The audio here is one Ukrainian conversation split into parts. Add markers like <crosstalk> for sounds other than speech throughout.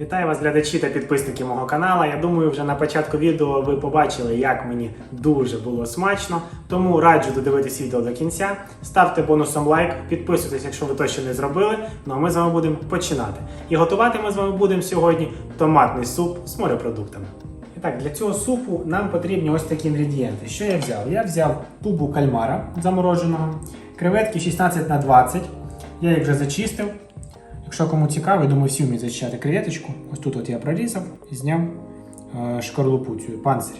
Вітаю вас, глядачі та підписники мого каналу. Я думаю, вже на початку відео ви побачили, як мені дуже було смачно. Тому раджу додивитись відео до кінця. Ставте бонусом лайк, підписуйтесь, якщо ви то ще не зробили. Ну а ми з вами будемо починати. І готувати ми з вами будемо сьогодні томатний суп з морепродуктами. І так, для цього супу нам потрібні ось такі інгредієнти. Що я взяв? Я взяв тубу кальмара замороженого, креветки 16 на 20. Я їх вже зачистив. Якщо кому цікаво, я думаю, всі вміють зачищати креветочку. Ось тут от я прорізав і зняв е, шкарлупу цю панцирь.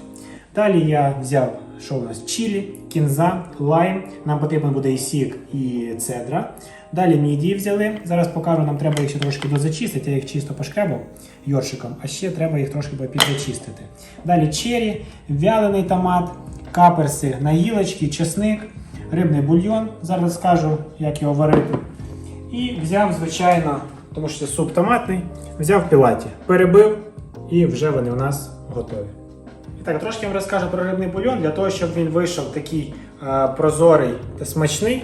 Далі я взяв, що у нас чилі, кінза, лайм. Нам потрібен буде і сік, і цедра. Далі мідії взяли. Зараз покажу, нам треба їх ще трошки дозачистити. Я їх чисто пошкребав йоршиком, а ще треба їх трошки підзачистити. Далі чері, вялений томат, каперси на гілочки, чесник, рибний бульйон. Зараз скажу, як його варити. І взяв, звичайно, тому що це суп томатний, взяв пілаті, перебив і вже вони у нас готові. І так, трошки вам розкажу про рибний бульйон, для того, щоб він вийшов такий е, прозорий та смачний.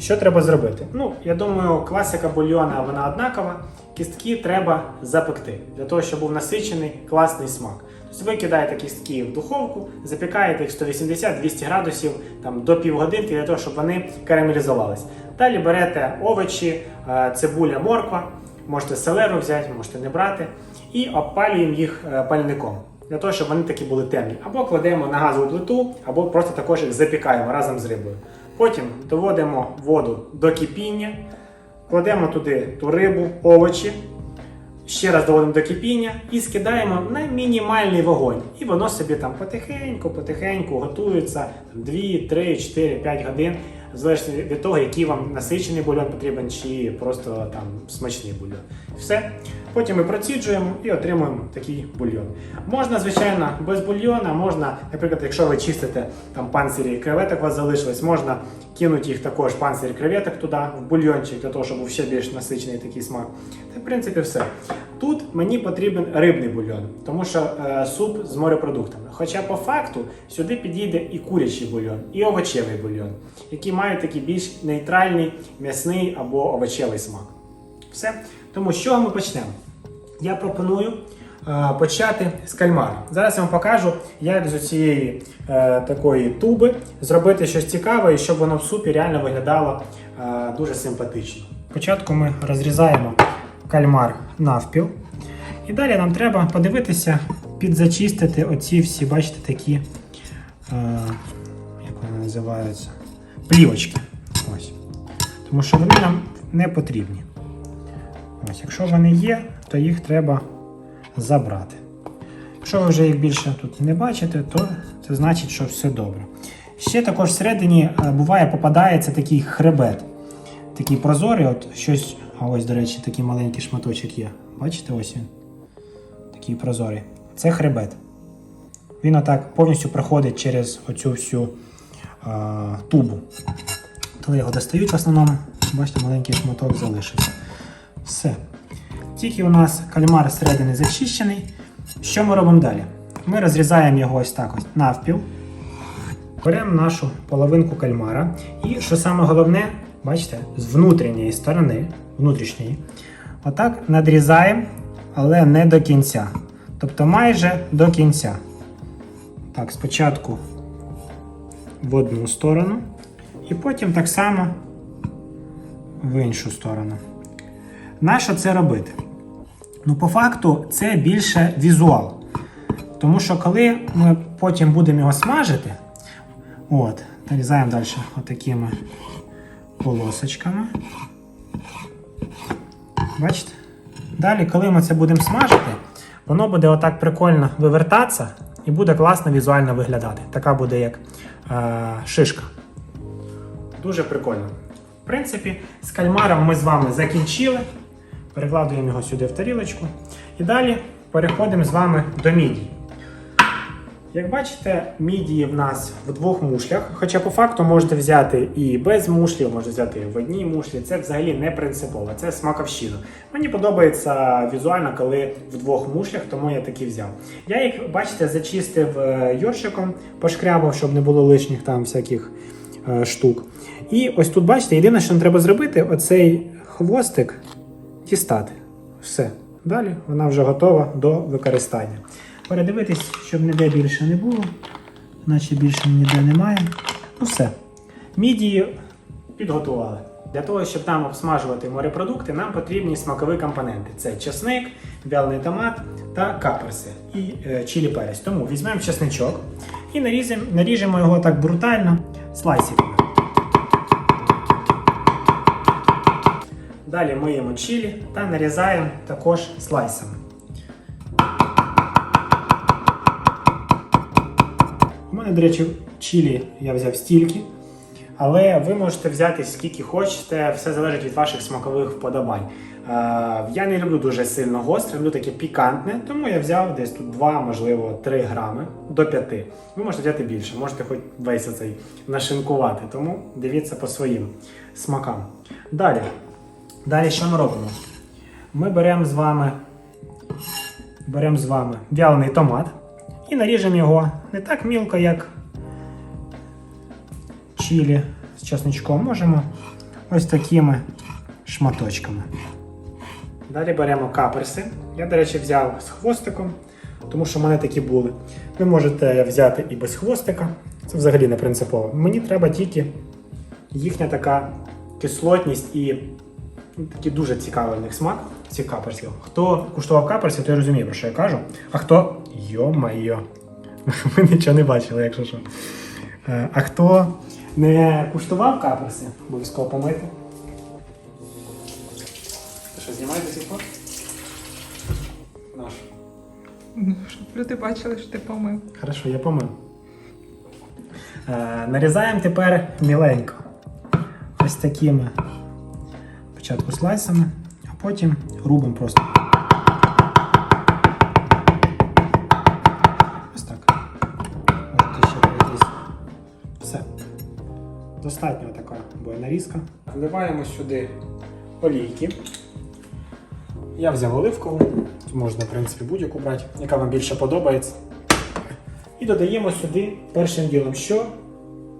Що треба зробити? Ну, я думаю, класика бульйона вона однакова. Кістки треба запекти, для того, щоб був насичений класний смак. Тобто ви кидаєте кістки в духовку, запікаєте їх 180-200 градусів там, до півгодинки для того, щоб вони карамелізувалися. Далі берете овочі, е, цибуля, морква, можете селеру взяти, можете не брати, і обпалюємо їх е, пальником. Для того, щоб вони такі були темні. Або кладемо на газову плиту, або просто також їх запікаємо разом з рибою. Потім доводимо воду до кипіння, кладемо туди ту рибу, овочі, ще раз доводимо до кипіння і скидаємо на мінімальний вогонь. І воно собі там потихеньку, потихеньку готується 2, 3, 4, 5 годин, в залежності від того, який вам насичений бульйон потрібен, чи просто там смачний бульйон. Все. Потім ми проціджуємо і отримуємо такий бульйон. Можна, звичайно, без бульйона, можна, наприклад, якщо ви чистите там панцирі креветок, у вас залишилось, можна кинути їх також панцирі креветок туди, в бульйончик, для того, щоб ще більш насичений такий смак. Та, в принципі, все. Тут мені потрібен рибний бульйон, тому що е, суп з морепродуктами. Хоча по факту сюди підійде і курячий бульйон, і овочевий бульйон, які мають такий більш нейтральний м'ясний або овочевий смак. Все. Тому з чого ми почнемо? Я пропоную е, почати з кальмара. Зараз я вам покажу, як з цієї е, такої туби зробити щось цікаве, і щоб воно в супі реально виглядало е, дуже симпатично. Спочатку ми розрізаємо кальмар навпіл. І далі нам треба подивитися, підзачистити оці всі, бачите, такі, е, як вони називаються, плівочки. Ось. Тому що вони нам не потрібні. Ось, якщо вони є, то їх треба забрати. Якщо ви вже їх більше тут не бачите, то це значить, що все добре. Ще також всередині е, буває попадається такий хребет. Такий прозорий, от щось, а ось, до речі, такий маленький шматочок є. Бачите, ось він. Такий прозорий. Це хребет. Він отак повністю проходить через оцю всю а, тубу. Коли його достають в основному, бачите, маленький шматок залишився. Все. Тільки у нас кальмар зсередини зачищений. Що ми робимо далі? Ми розрізаємо його ось так ось навпіл. Беремо нашу половинку кальмара. І що саме головне, бачите, з внутрішньої сторони, внутрішньої, отак надрізаємо, але не до кінця. Тобто майже до кінця. Так, спочатку в одну сторону, і потім так само в іншу сторону. Нащо це робити? Ну, по факту, це більше візуал. Тому що коли ми потім будемо його смажити, от, нарізаємо далі отакими полосочками. Бачите? Далі, коли ми це будемо смажити, воно буде отак прикольно вивертатися і буде класно візуально виглядати. Така буде як е, шишка. Дуже прикольно. В принципі, з кальмаром ми з вами закінчили. Перекладуємо його сюди в тарілочку. І далі переходимо з вами до мідій. Як бачите, мідії в нас в двох мушлях, хоча по факту можете взяти і без мушлів, можете взяти і в одній мушлі. Це взагалі не принципово, це смаковщина. Мені подобається візуально, коли в двох мушлях, тому я такі взяв. Я їх, бачите, зачистив е, йоршиком, пошкрябав, щоб не було лишніх там всяких е, штук. І ось тут, бачите, єдине, що нам треба зробити, оцей хвостик дістати. Все. Далі вона вже готова до використання. Передивитись, щоб ніде більше не було, наче більше ніде немає. Ну все. Мідії підготували. Для того, щоб там обсмажувати морепродукти, нам потрібні смакові компоненти: це чесник, вялений томат та каперси і е, чилі перець. Тому візьмемо чесничок і наріжемо, наріжемо його так брутально слайсиками. Далі миємо чилі та нарізаємо також слайсами. До речі, чилі я взяв стільки, але ви можете взяти скільки хочете, все залежить від ваших смакових вподобань. Е, Я не люблю дуже сильно гостре, люблю таке пікантне, тому я взяв десь тут 2, можливо, 3 грами до 5. Ви можете взяти більше, можете хоч весь оцей нашинкувати, тому дивіться по своїм смакам. Далі. Далі що ми робимо? Ми беремо з вами беремо з вами вялений томат і наріжемо його не так мілко, як чилі з чесничком. Можемо ось такими шматочками. Далі беремо каперси. Я, до речі, взяв з хвостиком, тому що в мене такі були. Ви можете взяти і без хвостика. Це взагалі не принципово. Мені треба тільки їхня така кислотність і такий дуже цікавий в них смак цих каперсів. Хто куштував каперсів, той розуміє, про що я кажу. А хто. Йо-майо. <laughs> Ми нічого не бачили, якщо що. Е, А хто не куштував каперси, обов'язково помити. Ти що, знімаєте до сих пор? Наш. Ну, Щоб люди бачили, що ти помив. Хорошо, я помив. Е, нарізаємо тепер міленько. Ось такими спочатку слайсами, а потім рубимо просто. Ось так. Можете ще пройтись. Все. Достатньо така нарізка. Вливаємо сюди олійки. Я взяв оливкову, можна, в принципі, будь-яку брати, яка вам більше подобається. І додаємо сюди першим ділом, що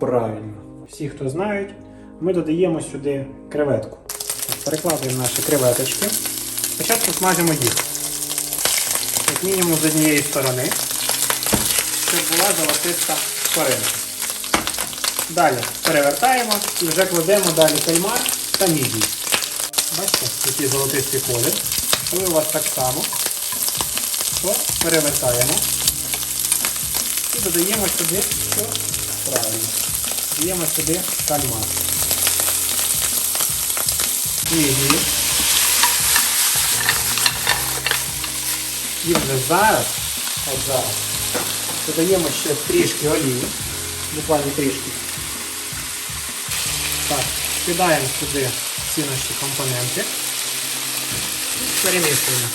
правильно. Всі, хто знають, ми додаємо сюди креветку. Перекладуємо наші креветочки. Спочатку смажимо їх. Як мінімум з однієї сторони, щоб була золотиста шкоринка. Далі перевертаємо і вже кладемо далі кальмар та мідії. Бачите, який золотистий колір. Коли у вас так само, то перевертаємо. І додаємо сюди, що правильно. Додаємо сюди кальмар. Мідії. І вже зараз, от зараз, додаємо ще трішки олії, буквально трішки. Так, кидаємо сюди всі наші компоненти і перемішуємо.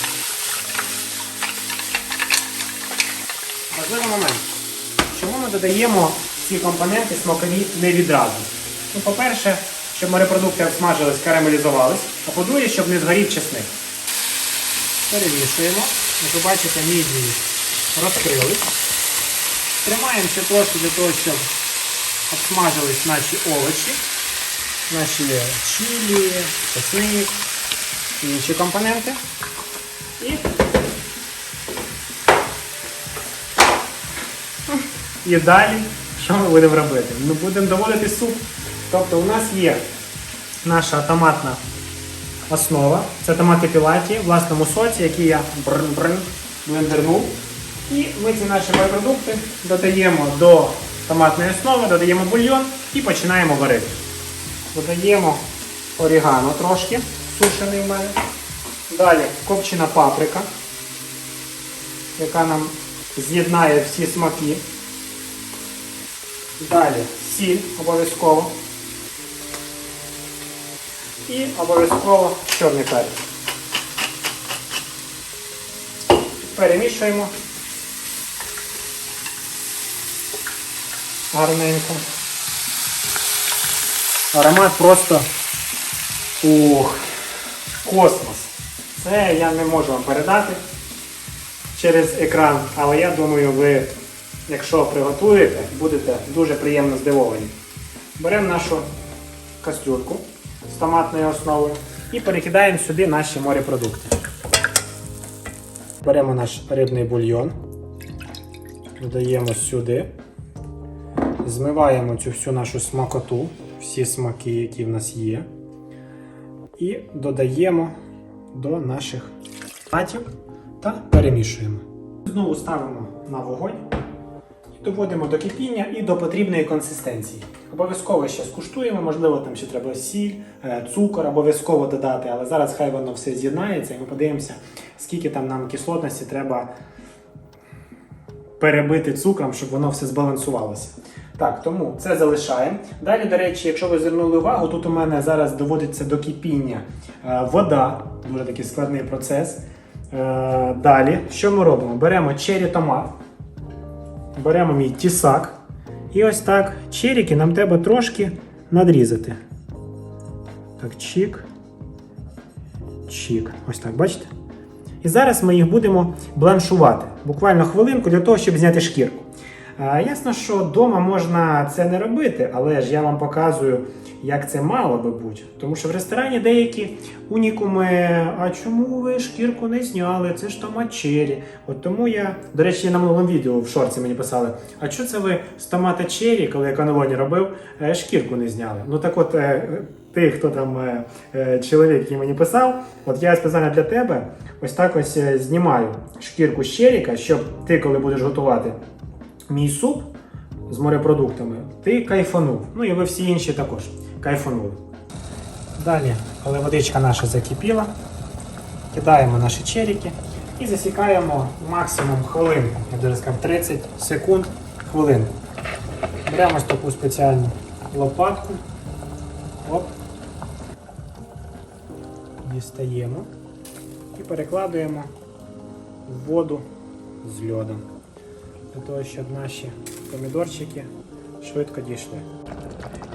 Важливий момент. Чому ми додаємо ці компоненти смакові не відразу? Ну, по-перше, щоб морепродукти обсмажились, карамелізувались, а по-друге, щоб не згорів чесник. Перемішуємо. Як ви бачите, мідії розкрились. Тримаємо ще трошки для того, щоб обсмажились наші овочі, наші чилі, чесник і інші компоненти. І І далі, що ми будемо робити? Ми будемо доводити суп. Тобто у нас є наша томатна основа. Це томати пілаті в власному соці, який я блендернув. І ми ці наші морепродукти додаємо до томатної основи, додаємо бульйон і починаємо варити. Додаємо орігано трошки, сушений в мене. Далі копчена паприка, яка нам з'єднає всі смаки. Далі сіль обов'язково. І обов'язково чорний перець. Перемішуємо. гарненько. Аромат просто ух, космос. Це я не можу вам передати через екран, але я думаю, ви, якщо приготуєте, будете дуже приємно здивовані. Беремо нашу кастрюльку з томатною основою і перекидаємо сюди наші морепродукти. Беремо наш рибний бульйон, додаємо сюди, змиваємо цю всю нашу смакоту, всі смаки, які в нас є, і додаємо до наших платів та перемішуємо. Знову ставимо на вогонь доводимо до кипіння і до потрібної консистенції. Обов'язково ще скуштуємо, можливо, там ще треба сіль, е, цукор обов'язково додати, але зараз хай воно все з'єднається і ми подивимося, скільки там нам кислотності треба перебити цукром, щоб воно все збалансувалося. Так, тому це залишаємо. Далі, до речі, якщо ви звернули увагу, тут у мене зараз доводиться до кипіння е, вода, дуже такий складний процес. Е, Далі, що ми робимо? Беремо чері томат, беремо мій тісак. І ось так черіки нам треба трошки надрізати. Так, чік. Чік. Ось так, бачите? І зараз ми їх будемо бланшувати. Буквально хвилинку для того, щоб зняти шкірку. Ясно, що вдома можна це не робити, але ж я вам показую, як це мало би бути. Тому що в ресторані деякі унікуми, а чому ви шкірку не зняли? Це ж томат чері. От тому я, до речі, на минулому відео в шорці мені писали, а що це ви з томата чері, коли я канелоні робив, е, шкірку не зняли? Ну так от, е, ти, хто там е, чоловік, який мені писав, от я спеціально для тебе ось так ось знімаю шкірку з черіка, щоб ти, коли будеш готувати мій суп з морепродуктами, ти кайфанув. Ну і ви всі інші також кайфанули. Далі, коли водичка наша закипіла, кидаємо наші черіки і засікаємо максимум хвилинку. Я даже сказав 30 секунд хвилинку. Беремо таку спеціальну лопатку. Оп. Дістаємо і перекладуємо в воду з льодом для того, щоб наші помідорчики швидко дійшли.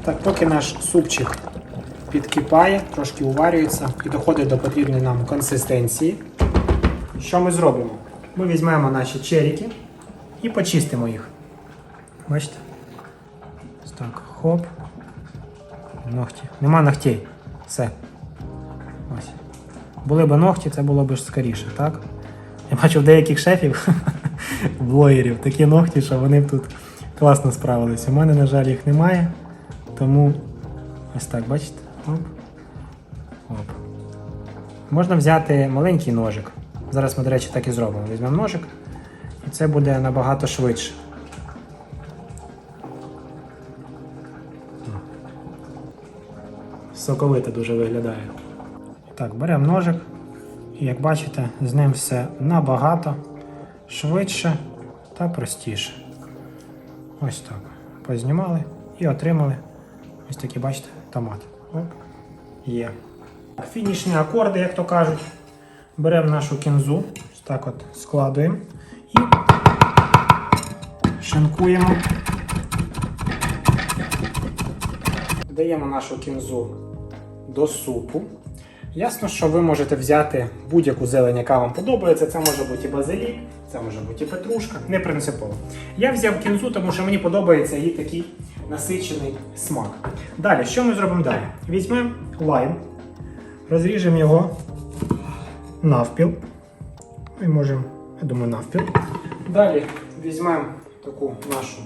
Так, поки наш супчик підкипає, трошки уварюється і доходить до потрібної нам консистенції, що ми зробимо? Ми візьмемо наші черіки і почистимо їх. Бачите? Так, хоп. Ногті. Нема ногтей. Все. Ось. Були б ногті, це було б скоріше, так? Я бачу деяких шефів, <laughs> блогерів, такі ногті, що вони б тут класно справились. У мене, на жаль, їх немає. Тому ось так, бачите? Оп. Оп. Можна взяти маленький ножик. Зараз ми, до речі, так і зробимо. Візьмемо ножик, і це буде набагато швидше. Соковито дуже виглядає. Так, беремо ножик. І як бачите, з ним все набагато швидше та простіше. Ось так. Познімали і отримали ось такі, бачите, томат. Є. Фінішні акорди, як то кажуть. Беремо нашу кінзу, так от складуємо і шинкуємо. Додаємо нашу кінзу до супу. Ясно, що ви можете взяти будь-яку зелень, яка вам подобається. Це може бути і базилік, це може бути і петрушка, не принципово. Я взяв кінзу, тому що мені подобається її такий насичений смак. Далі, що ми зробимо далі? Візьмемо лайм, розріжемо його навпіл. Ми можемо, я думаю, навпіл. Далі візьмемо таку нашу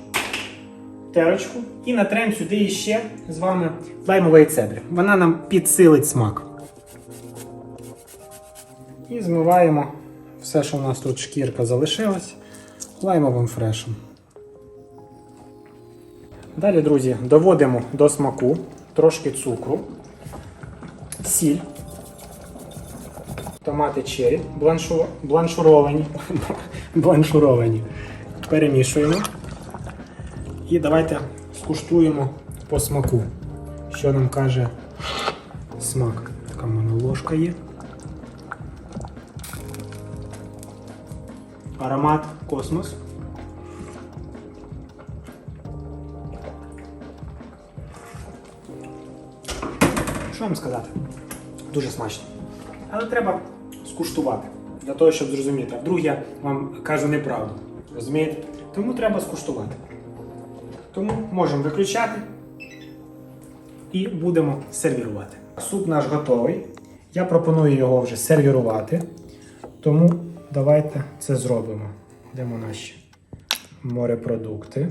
терочку і натрем сюди ще з вами лаймової цедри. Вона нам підсилить смак. І змиваємо все, що у нас тут шкірка залишилась, лаймовим фрешем. Далі, друзі, доводимо до смаку трошки цукру, сіль, томати черрі, бланшу... бланшуровані. <laughs> бланшуровані. Перемішуємо. І давайте скуштуємо по смаку, що нам каже смак. Така в мене ложка є. Аромат космос. Що вам сказати? Дуже смачно. Але треба скуштувати для того, щоб зрозуміти. А вдруг я вам кажу неправду. Розумієте? Тому треба скуштувати. Тому можемо виключати і будемо сервірувати. Суп наш готовий. Я пропоную його вже сервірувати. Тому давайте це зробимо. Йдемо наші морепродукти.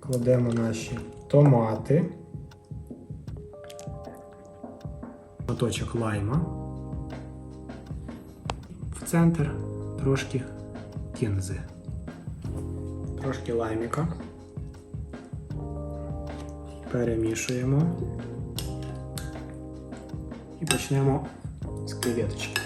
Кладемо наші томати. Моточок лайма. В центр трошки кінзи. Трошки лайміка. Перемішуємо. І почнемо з креветочки.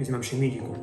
Візьмемо ще мідійку.